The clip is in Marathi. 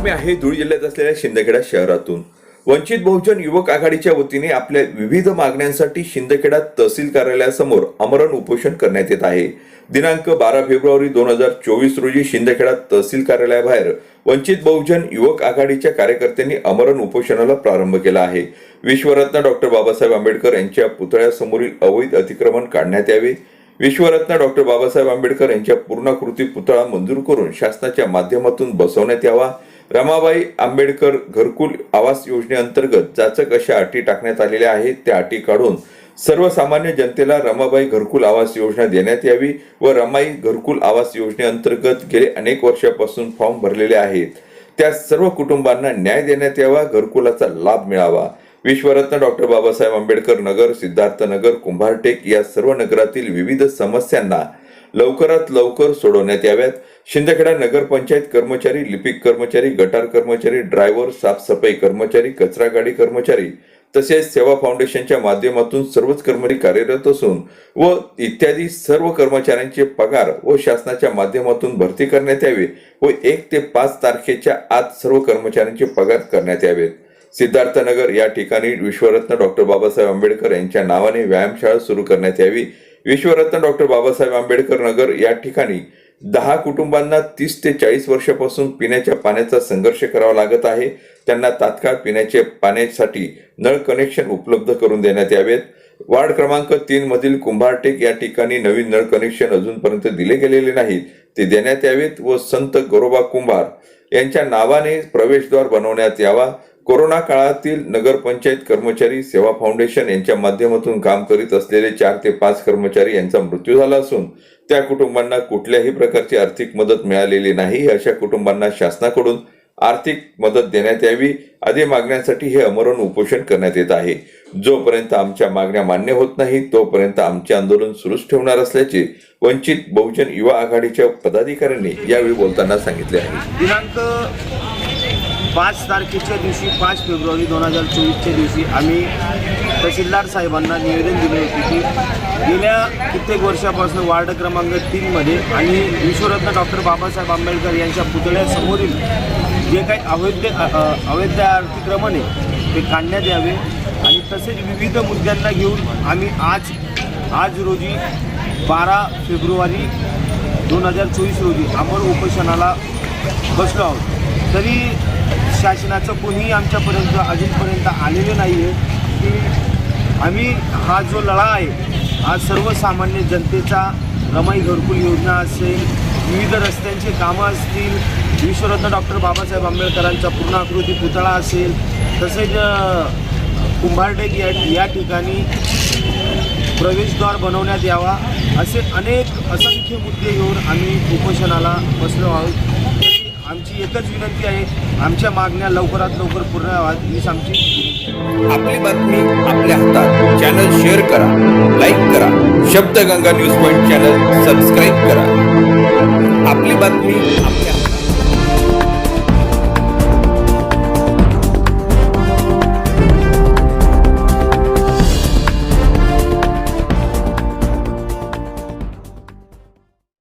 बातमी आहे धुळे जिल्ह्यात असलेल्या शिंदखेडा शहरातून. वंचित बहुजन युवक आघाडीच्या वतीने आपल्या विविध मागण्यांसाठी शिंदखेडा तहसील कार्यालयासमोर आमरण उपोषण करण्यात येत आहे. दिनांक बारा फेब्रुवारी दोन हजार चोवीस रोजी शिंदखेडा तहसील कार्यालयाबाहेर वंचित बहुजन युवक आघाडीच्या कार्यकर्त्यांनी आमरण उपोषणाला प्रारंभ केला आहे. विश्वरत्न डॉक्टर बाबासाहेब आंबेडकर यांच्या पुतळ्यासमोरील अवैध अतिक्रमण काढण्यात यावे. विश्वरत्न डॉक्टर बाबासाहेब आंबेडकर यांच्या पूर्णाकृती पुतळा मंजूर करून शासनाच्या माध्यमातून बसवण्यात यावा. रमाबाई आंबेडकर घरकुल आवास योजनेअंतर्गत जाचक अशा अटी टाकण्यात आलेल्या आहेत. त्या अटी काढून सर्वसामान्य जनतेला रमाबाई घरकुल आवास योजना देण्यात यावी व रमाई घरकुल आवास योजनेअंतर्गत गेले अनेक वर्षापासून फॉर्म भरलेले आहेत. त्या सर्व कुटुंबांना न्याय देण्यात यावा घरकुलाचा लाभ मिळावा. विश्वरत्न डॉक्टर बाबासाहेब आंबेडकर नगर सिद्धार्थ नगर कुंभारटेक या सर्व नगरातील विविध समस्यांना लवकरात लवकर सोडवण्यात याव्यात. शिंदखेडा नगरपंचायत कर्मचारी लिपिक कर्मचारी गटार कर्मचारी ड्रायव्हर साफसफाई कर्मचारी कचरा गाडी कर्मचारी तसेच सेवा फाउंडेशनच्या माध्यमातून सर्वच कर्मचारी कार्यरत असून व इत्यादी सर्व कर्मचाऱ्यांचे पगार व शासनाच्या माध्यमातून भरती करण्यात यावी व एक ते पाच तारखेच्या आत सर्व कर्मचाऱ्यांचे पगार करण्यात यावेत सिद्धार्थनगर या ठिकाणी विश्वरत्न डॉक्टर बाबासाहेब आंबेडकर यांच्या नावाने व्यायामशाळा सुरू करण्यात यावी. विश्वरत्न डॉक्टर बाबासाहेब आंबेडकर नगर या ठिकाणी दहा कुटुंबांना तीस ते चाळीस वर्षापासून पिण्याच्या पाण्याचा संघर्ष करावा लागत आहे. त्यांना तात्काळ पिण्याचे पाण्यासाठी नळ कनेक्शन उपलब्ध करून देण्यात यावेत. वार्ड क्रमांक तीन मधील कुंभारटेक या ठिकाणी नवीन नळ कनेक्शन अजूनपर्यंत दिले गेलेले नाहीत. ते देण्यात यावेत व संत गोरोबा कुंभार यांच्या नावाने प्रवेशद्वार बनवण्यात यावा. कोरोना काळातील नगरपंचायत कर्मचारी सेवा फाउंडेशन यांच्या माध्यमातून काम करीत असलेले चार ते पाच कर्मचारी यांचा मृत्यू झाला असून त्या कुटुंबांना कुठल्याही प्रकारची आर्थिक मदत मिळालेली नाही अशा कुटुंबांना शासनाकडून आर्थिक मदत देण्यात यावी आदी मागण्यांसाठी हे अमरण उपोषण करण्यात येत आहे. जोपर्यंत आमच्या मागण्या मान्य होत नाही तोपर्यंत आमचे आंदोलन सुरूच ठेवणार असल्याचे वंचित बहुजन युवा आघाडीच्या पदाधिकाऱ्यांनी यावेळी बोलताना सांगितले आहे. दिनांक पाच तारखेच्या दिवशी पाच फेब्रुवारी दोन हजार चोवीसच्या दिवशी आम्ही तहसीलदार साहेबांना निवेदन दिले होते की गेल्या कित्येक वर्षापासून वार्ड क्रमांक तीनमध्ये आणि विश्वरत्न डॉक्टर बाबासाहेब आंबेडकर यांच्या पुतळ्यासमोरील जे काही अवैध अवैध अतिक्रमण आहे ते काढण्यात यावे. आणि तसेच विविध मुद्द्यांना घेऊन आम्ही आज आज रोजी बारा फेब्रुवारी दोन हजार चोवीस रोजी आपण उपोषणाला बसलो आहोत. तरी शासनाचं कोणीही आमच्यापर्यंत अजूनपर्यंत आलेलं नाही आहे की आम्ही हा जो लढा आहे हा सर्वसामान्य जनतेचा रमाई घरकुल योजना असेल विविध रस्त्यांची कामं असतील विश्वरत्न डॉक्टर बाबासाहेब आंबेडकरांचा पूर्णाकृती पुतळा असेल तसेच अ, कुंभारटेक या या ठिकाणी प्रवेशद्वार बनवण्यात यावा असे अनेक असंख्य मुद्दे घेऊन आम्ही उपोषणाला बसलो आहोत. आमची एकच विनंती आहे आमच्या मागण्या लवकरात लवकर पूर्ण व्हाव्यात हीच आमची आपली बातमी आपल्या हातात. चॅनल शेअर करा लाईक करा. Shabdaganga news point channel subscribe करा. आपली बातमी आपल्या